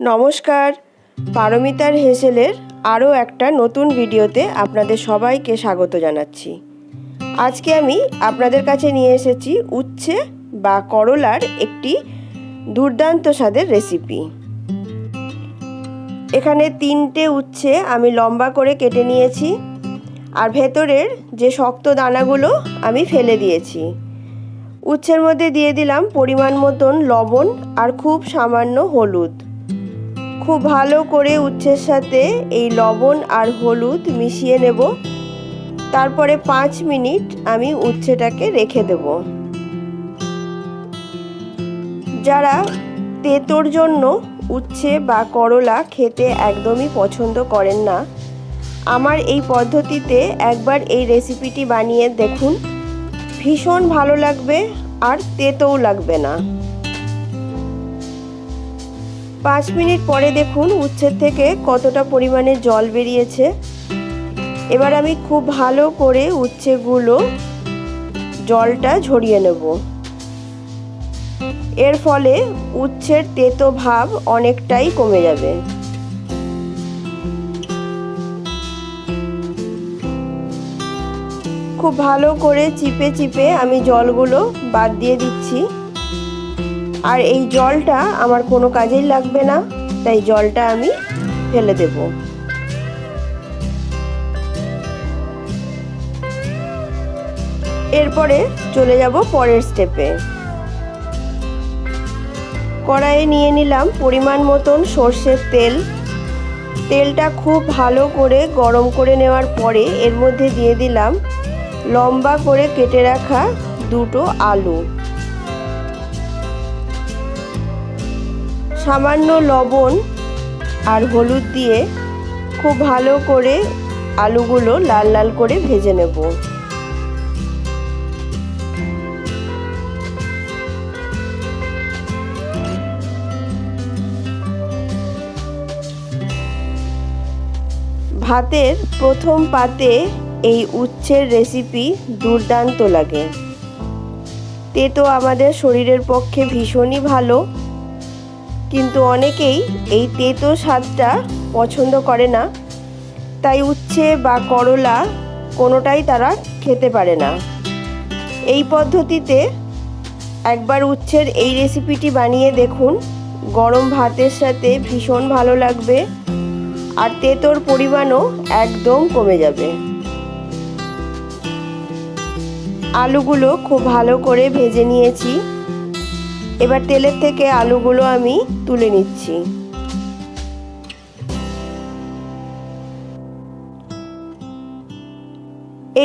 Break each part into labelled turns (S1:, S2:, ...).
S1: নমস্কার। পারমিতার হেসেলের আরও একটা নতুন ভিডিওতে আপনাদের সবাইকে স্বাগত জানাচ্ছি। আজকে আমি আপনাদের কাছে নিয়ে এসেছি উচ্ছে বা করলার একটি দুর্দান্ত স্বাদের রেসিপি। এখানে তিনটে উচ্ছে আমি লম্বা করে কেটে নিয়েছি আর ভেতরের যে শক্ত দানাগুলো আমি ফেলে দিয়েছি। উচ্ছের মধ্যে দিয়ে দিলাম পরিমাণ মতন লবণ আর খুব সামান্য হলুদ। খুব ভালো করে উচ্ছের সাথে এই লবণ আর হলুদ মিশিয়ে নেব। তারপরে পাঁচ মিনিট আমি উচ্ছেটাকে রেখে দেব। যারা তেতোর জন্য উচ্ছে বা করলা খেতে একদমই পছন্দ করেন না, আমার এই পদ্ধতিতে একবার এই রেসিপিটি বানিয়ে দেখুন। ভীষণ ভালো লাগবে আর তেতোও লাগবে না। পাঁচ মিনিট পরে দেখুন উচ্ছের থেকে কতটা পরিমাণে জল বেরিয়েছে। এবার আমি খুব ভালো করে উচ্ছেগুলো জলটা ঝরিয়ে নেব। এর ফলে উচ্ছের তেতো ভাব অনেকটাই কমে যাবে। খুব ভালো করে চিপে চিপে আমি জলগুলো বাদ দিয়ে দিচ্ছি। আর এই জলটা আমার কোনো কাজেই লাগবে না, তাই জলটা আমি ফেলে দেব। এরপরে চলে যাব পরের স্টেপে। কড়াইয়ে নিয়ে নিলাম পরিমাণ মতন সর্ষের তেল। তেলটা খুব ভালো করে গরম করে নেওয়ার পরে এর মধ্যে দিয়ে দিলাম লম্বা করে কেটে রাখা দুটো আলু। সামান্য লবণ আর হলুদ দিয়ে খুব ভালো করে আলুগুলো লাল লাল করে ভেজে নেব। ভাতের প্রথম পাতে এই উচ্ছের রেসিপি দুর্দান্ত লাগে। তেতো আমাদের শরীরের পক্ষে ভীষণই ভালো। কিন্তু অনেকেই এই তেতো স্বাদটা পছন্দ করে না। তাই উচ্ছে বা করলা কোনোটাই তারা খেতে পারে না। এই পদ্ধতিতে একবার উচ্ছের এই রেসিপিটি বানিয়ে দেখুন। গরম ভাতের সাথে ভীষণ ভালো লাগবে আর তেতোর পরিমাণও একদম কমে যাবে। আলুগুলো খুব ভালো করে ভেজে নিয়েছি। এবার তেলের থেকে আলুগুলো আমি তুলে নিচ্ছি।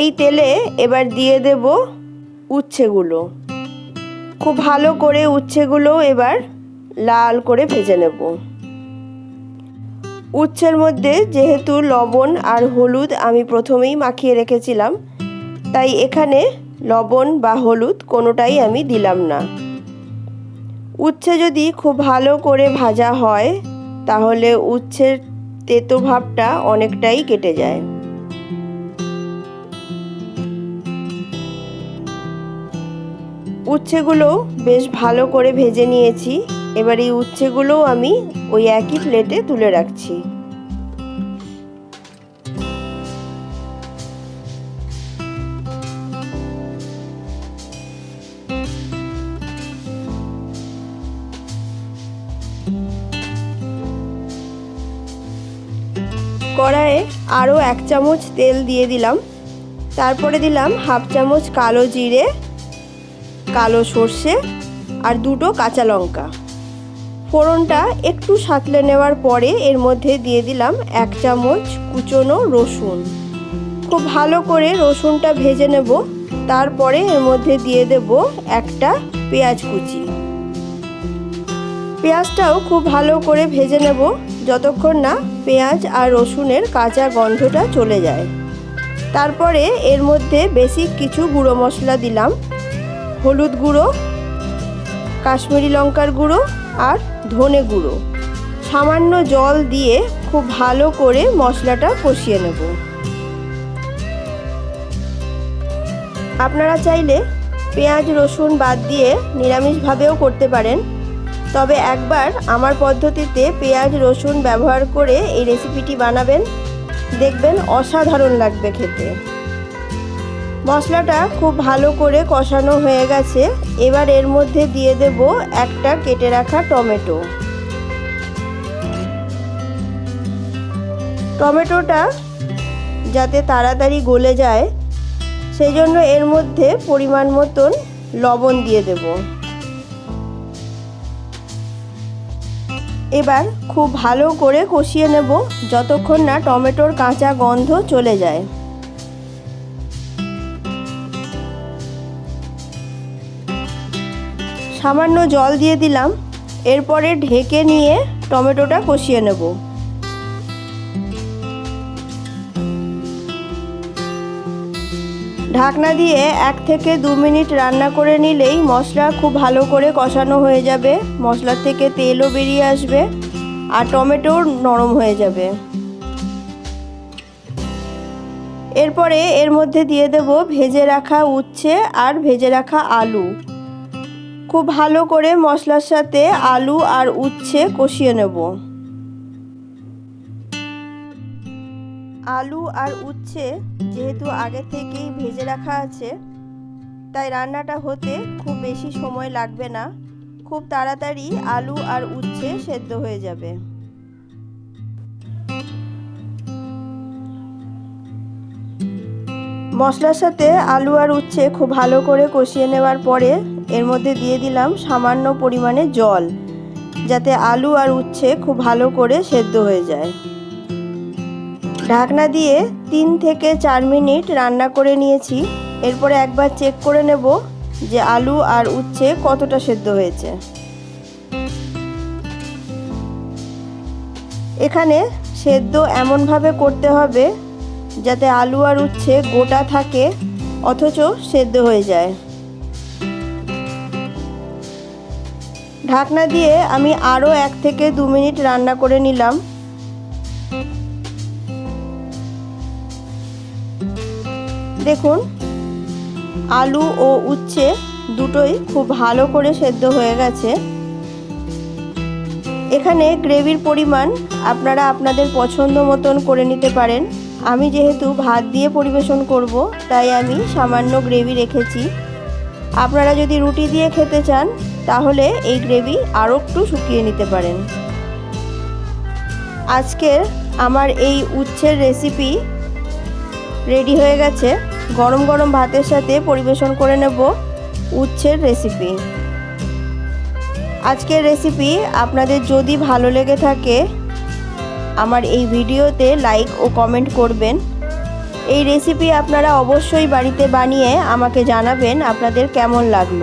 S1: এই তেলে এবার দিয়ে দেব উচ্ছেগুলো। খুব ভালো করে উচ্ছেগুলো এবার লাল করে ভেজে নেব। উচ্ছের মধ্যে যেহেতু লবণ আর হলুদ আমি প্রথমেই মাখিয়ে রেখেছিলাম, তাই এখানে লবণ বা হলুদ কোনোটাই আমি দিলাম না। উচ্ছে যদি খুব ভালো করে ভাজা হয়, তাহলে উচ্ছের তেতো ভাবটা অনেকটাই কেটে যায়। উচ্ছেগুলো বেশ ভালো করে ভেজে নিয়েছি। এবার এই উচ্ছেগুলোও আমি ওই একই প্লেটে তুলে রাখছি। কড়াইয়ে আরও এক চামচ তেল দিয়ে দিলাম। তারপরে দিলাম হাফ চামচ কালো জিরে, কালো সর্ষে আর দুটো কাঁচা লঙ্কা। ফোড়নটা একটু সাঁতলে নেওয়ার পরে এর মধ্যে দিয়ে দিলাম এক চামচ কুচনো রসুন। খুব ভালো করে রসুনটা ভেজে নেব। তারপরে এর মধ্যে দিয়ে দেব একটা পেঁয়াজ কুচি। পেঁয়াজটাও খুব ভালো করে ভেজে নেব। যতক্ষণ না পেঁয়াজ আর রসুনের কাঁচা গন্ধটা চলে যায়। তারপরে এর মধ্যে বেসিক কিছু গুঁড়ো মশলা দিলাম। হলুদ গুঁড়ো, কাশ্মীরি লঙ্কার গুঁড়ো আর ধনে গুঁড়ো। সামান্য জল দিয়ে খুব ভালো করে মশলাটা কষিয়ে নেব। আপনারা চাইলে পেঁয়াজ, রসুন বাদ দিয়ে নিরামিষভাবেও করতে পারেন। তবে একবার আমার পদ্ধতিতে পেঁয়াজ, রসুন ব্যবহার করে এই রেসিপিটি বানাবেন। দেখবেন অসাধারণ লাগবে খেতে। মশলাটা খুব ভালো করে কষানো হয়ে গেছে। এবার এর মধ্যে দিয়ে দেব একটা কেটে রাখা টমেটো। টমেটোটা যাতে তাড়াতাড়ি গলে যায়, সেই জন্য এর মধ্যে পরিমাণ মতন লবণ দিয়ে দেব। এবার খুব ভালো করে কষিয়ে নেব যতক্ষণ না টমেটোর কাঁচা গন্ধ চলে যায়। সামান্য জল দিয়ে দিলাম, এরপরে ঢেকে নিয়ে টমেটোটা কষিয়ে নেব। ঢাকনা দিয়ে এক থেকে দু মিনিট রান্না করে নিলেই মশলা খুব ভালো করে কষানো হয়ে যাবে। মশলার থেকে তেলও বেরিয়ে আসবে আর টমেটো নরম হয়ে যাবে। এরপরে এর মধ্যে দিয়ে দেব ভেজে রাখা উচ্ছে আর ভেজে রাখা আলু। খুব ভালো করে মশলার সাথে আলু আর উচ্ছে কষিয়ে নেব। আলু আর উচ্ছে যেহেতু আগে থেকেই ভেজে রাখা আছে, তাই রান্নাটা হতে খুব বেশি সময় লাগবে না। খুব তাড়াতাড়ি আলু আর উচ্ছে সেদ্ধ হয়ে যাবে। মশলার সাথে আলু আর উচ্ছে খুব ভালো করে কষিয়ে নেওয়ার পরে এর মধ্যে দিয়ে দিলাম সামান্য পরিমাণে জল, যাতে আলু আর উচ্ছে খুব ভালো করে সেদ্ধ হয়ে যায়। ঢাকনা দিয়ে তিন থেকে চার মিনিট রান্না করে নিয়েছি। এরপরে একবার চেক করে নেব যে আলু আর উচ্ছে কতটা সেদ্ধ হয়েছে। এখানে সেদ্ধ এমনভাবে করতে হবে যাতে আলু আর উচ্ছে গোটা থাকে, অথচ সেদ্ধ হয়ে যায়। ঢাকনা দিয়ে আমি আরও এক থেকে দু মিনিট রান্না করে নিলাম। দেখুন, আলু ও উচ্ছে দুটোই খুব ভালো করে সেদ্ধ হয়ে গেছে। এখানে গ্রেভির পরিমাণ আপনারা আপনাদের পছন্দ মতন করে নিতে পারেন। আমি যেহেতু ভাত দিয়ে পরিবেশন করব, তাই আমি সামান্য গ্রেভি রেখেছি। আপনারা যদি রুটি দিয়ে খেতে চান, তাহলে এই গ্রেভি আরও একটু শুকিয়ে নিতে পারেন। আজকের আমার এই উচ্ছের রেসিপি রেডি হয়ে গেছে। গরম গরম ভাতের সাথে পরিবেশন করে নেব উচ্ছের রেসিপি আজকের রেসিপি আপনাদের যদি ভালো লেগে থাকে, আমার এই ভিডিওতে লাইক ও কমেন্ট করবেন। এই রেসিপি আপনারা অবশ্যই বাড়িতে বানিয়ে আমাকে জানাবেন আপনাদের কেমন লাগল।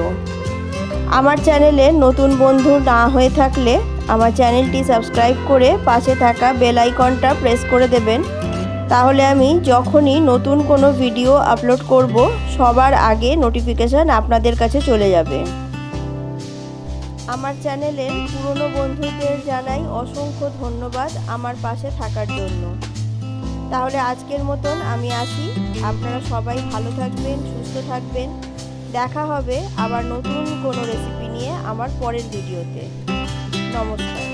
S1: আমার চ্যানেলে নতুন বন্ধু না হয়ে থাকলে আমার চ্যানেলটি সাবস্ক্রাইব করে পাশে থাকা বেল আইকনটা প্রেস করে দেবেন। তাহলে আমি যখনই নতুন কোনো ভিডিও আপলোড করব, সবার আগে নোটিফিকেশান আপনাদের কাছে চলে যাবে। আমার চ্যানেলের পুরনো বন্ধুদের জানাই অসংখ্য ধন্যবাদ আমার পাশে থাকার জন্য। তাহলে আজকের মতন আমি আসি। আপনারা সবাই ভালো থাকবেন, সুস্থ থাকবেন। দেখা হবে আবার নতুন কোনো রেসিপি নিয়ে আমার পরের ভিডিওতে নমস্কার।